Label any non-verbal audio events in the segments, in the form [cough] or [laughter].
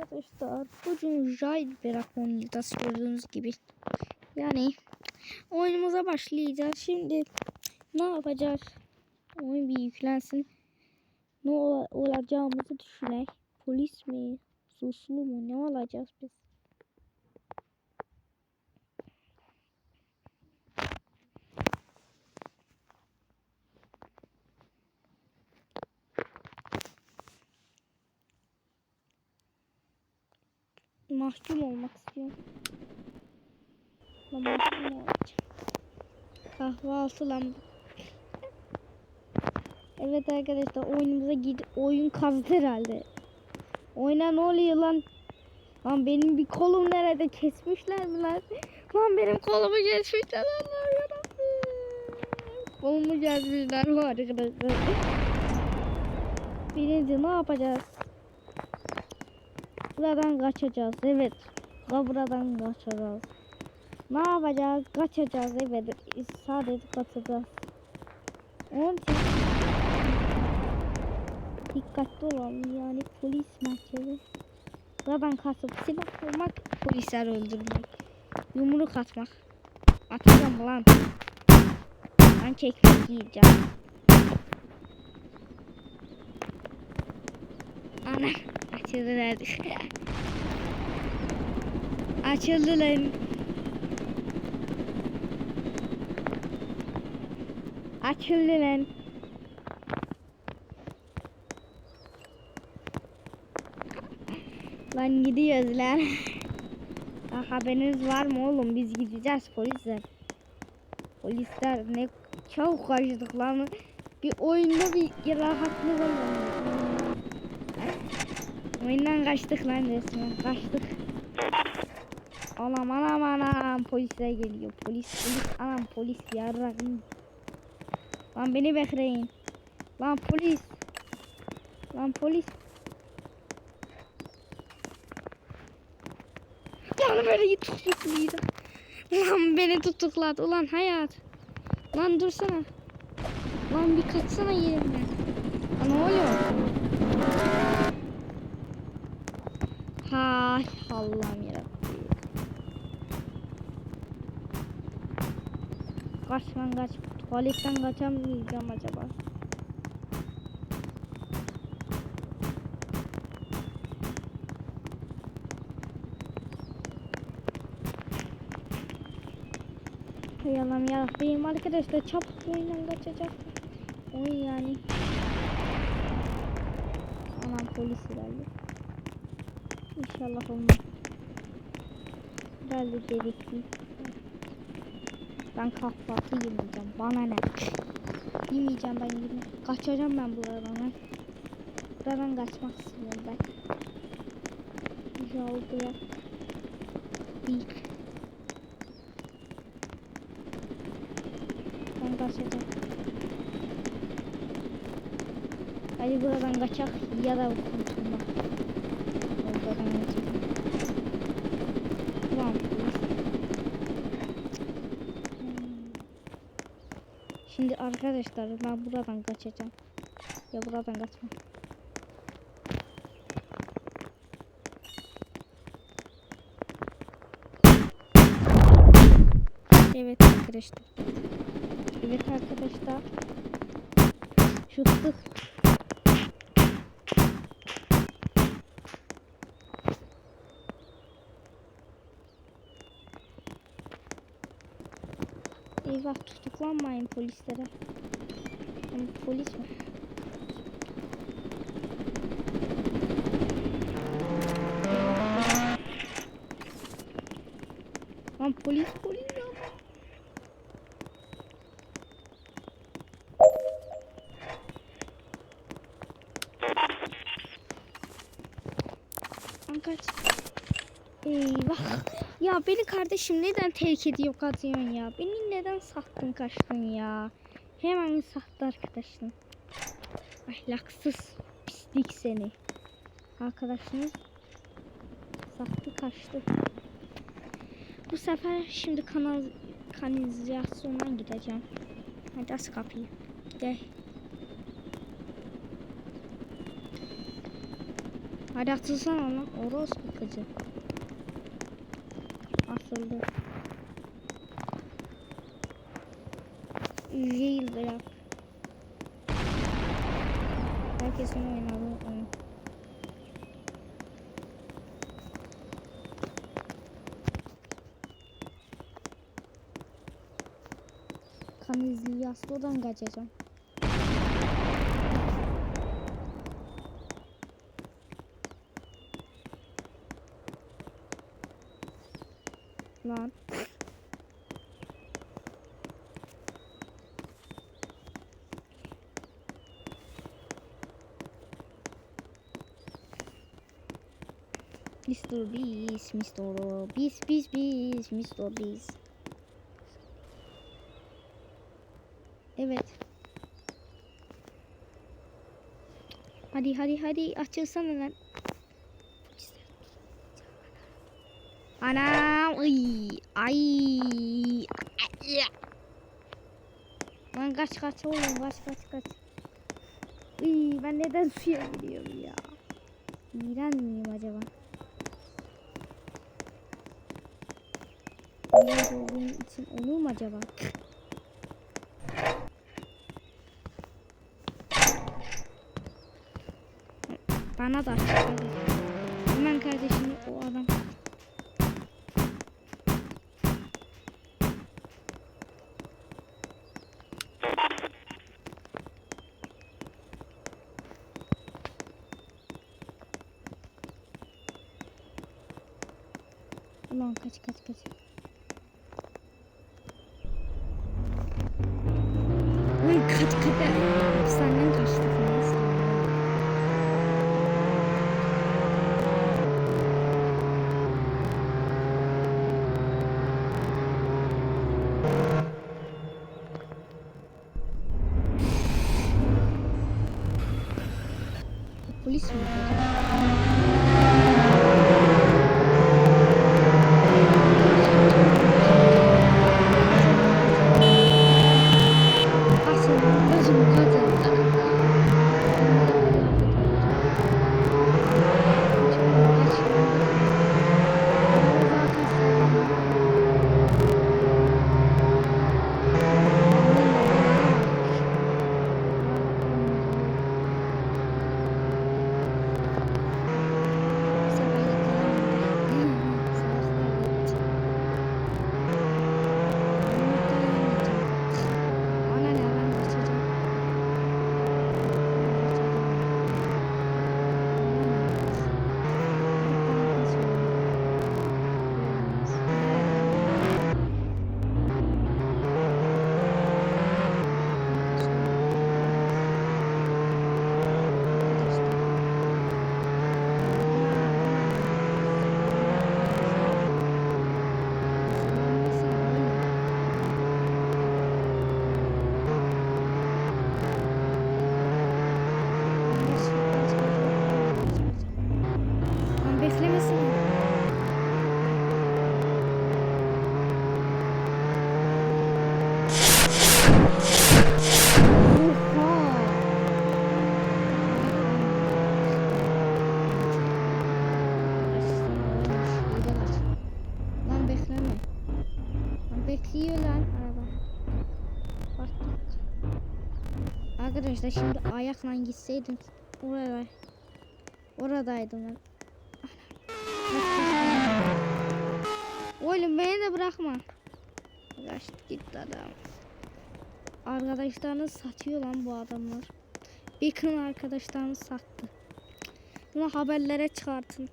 arkadaşlar. Bugün Jailbreak oynayacağız gördüğünüz gibi. Yani oyunumuza başlayacağız. Şimdi ne yapacağız? Oyun bir yüklensin. Ne ola- olacağımızı düşünelim. Polis mi? Suslu mu? Ne olacağız biz? Mahkum olmak istiyorum. Mahkum olacağım. Kahvaltı lan. Evet arkadaşlar oyunumuza gid oyun kazdı herhalde. Oyuna ne oluyor lan? Lan benim bir kolum nerede kesmişler mi lan? Lan benim kolumu kesmişler Allah'ım yarabbim. Kolumu kesmişler bu arkadaşlar. Birinci ne yapacağız? Buradan kaçacağız. Evet. Da buradan kaçacağız. Ne yapacağız? Kaçacağız. Evet. Sadece kaçacağız. Onun için dikkatli olalım. Yani polis merkezi. Buradan kaçıp silah almak, polisler öldürmek. Yumruk atmak. Atacağım lan. Ben kekmek yiyeceğim. Ana. Açıldı verdik. Açıldı lan. Gidiyoruz lan. [laughs] Ha, haberiniz var mı oğlum? Biz gideceğiz polisler. Polisler ne çabuk kaçtık lan. Bir oyunda bir rahatlık olmadı. Oyundan kaçtık lan resmen. Kaçtık. Anam anam anam polisler geliyor. Polis polis anam polis yarrağım. Lan beni bekleyin. Lan polis. Lan polis. Lan beni tutukladı. Lan beni tutukladı. Ulan hayat. Lan dursana. Lan bir kaçsana yerimden. Lan ne oluyor? Hay Allah'ım yarabbim. Kaç lan kaç. Tuvaletten kaçamayacağım acaba. Hay Allah'ım yarabbim arkadaşlar çabuk oyundan kaçacak. Oyun yani. Anam polis geldi. İnşallah olmaz. Herhalde dedektif. Ben kahvaltı yemeyeceğim. Bana ne? Yemeyeceğim ben yine. Kaçacağım ben buradan. Buradan kaçmak istiyorum ben. Yol buraya. İlk. Ben kaçacağım. Hadi buradan kaçak ya da kurtulmak. Şimdi arkadaşlar ben buradan kaçacağım. Ya buradan kaçmam. Evet arkadaşlar. Evet arkadaşlar. Şuttuk. Eyvah tutuklanmayın polislere. Ama polis mi? Lan polis polis ya. Lan kaç. Eyvah. Ya beni kardeşim neden terk ediyor katıyorsun ya? Beni neden sattın kaçtın ya? Hemen sattı arkadaşım. Ahlaksız pislik seni. Arkadaşınız sattı kaçtı. Bu sefer şimdi kanal kanalizasyondan gideceğim. Hadi aç kapıyı. Gidelim. Hadi atılsana lan. Orospu kızı. Yayıldı ya. Herkesin oynadığı oyun. Kanizli Yaslo'dan kaçacağım. Lan. Mr. Beast, Mr. Beast, Beast, Beast, Mr. Beast. Evet. Hadi hadi hadi açılsana lan. Anam ay ay. Lan kaç kaç oğlum kaç kaç kaç. Iy, ben neden suya gidiyorum ya? İğren miyim acaba? İğrenç olduğum için olur mu acaba? Bana da aç. hadi. Hemen kardeşim o adam. Ulan kaç kaç kaç. Arkadaşlar şimdi ayakla gitseydim orada oradaydım ben. Oğlum beni de bırakma. Kaçtı gitti adam. Arkadaşlarını satıyor lan bu adamlar. Beacon arkadaşlarını sattı. Bunu haberlere çıkartın.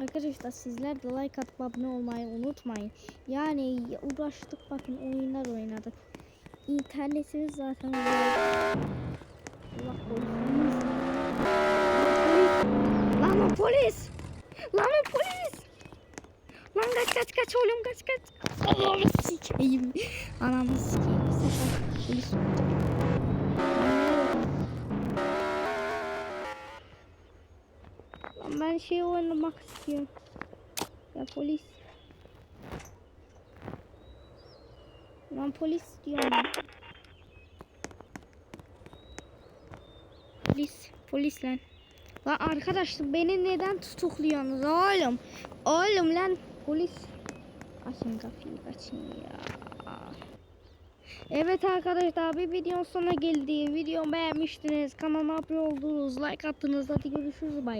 Arkadaşlar sizler de like atıp abone olmayı unutmayın. Yani uğraştık bakın oyunlar oynadık. İnternetimiz zaten. Allah korusun. Lan o polis! Lan o polis! Lan kaç kaç kaç oğlum kaç kaç. Anamı sikeyim. Anamı sikeyim. Sefer polis. Lan ben şey oynamak istiyorum. Ya polis. Lan polis diyorum. Polis. Polis lan. Lan arkadaşlar beni neden tutukluyorsunuz oğlum? Oğlum lan polis. Açın kapıyı kaçın ya. Evet arkadaşlar bir videonun sonuna geldi. Videomu beğenmiştiniz. Kanalıma abone oldunuz. Like attınız. Hadi görüşürüz. Bay.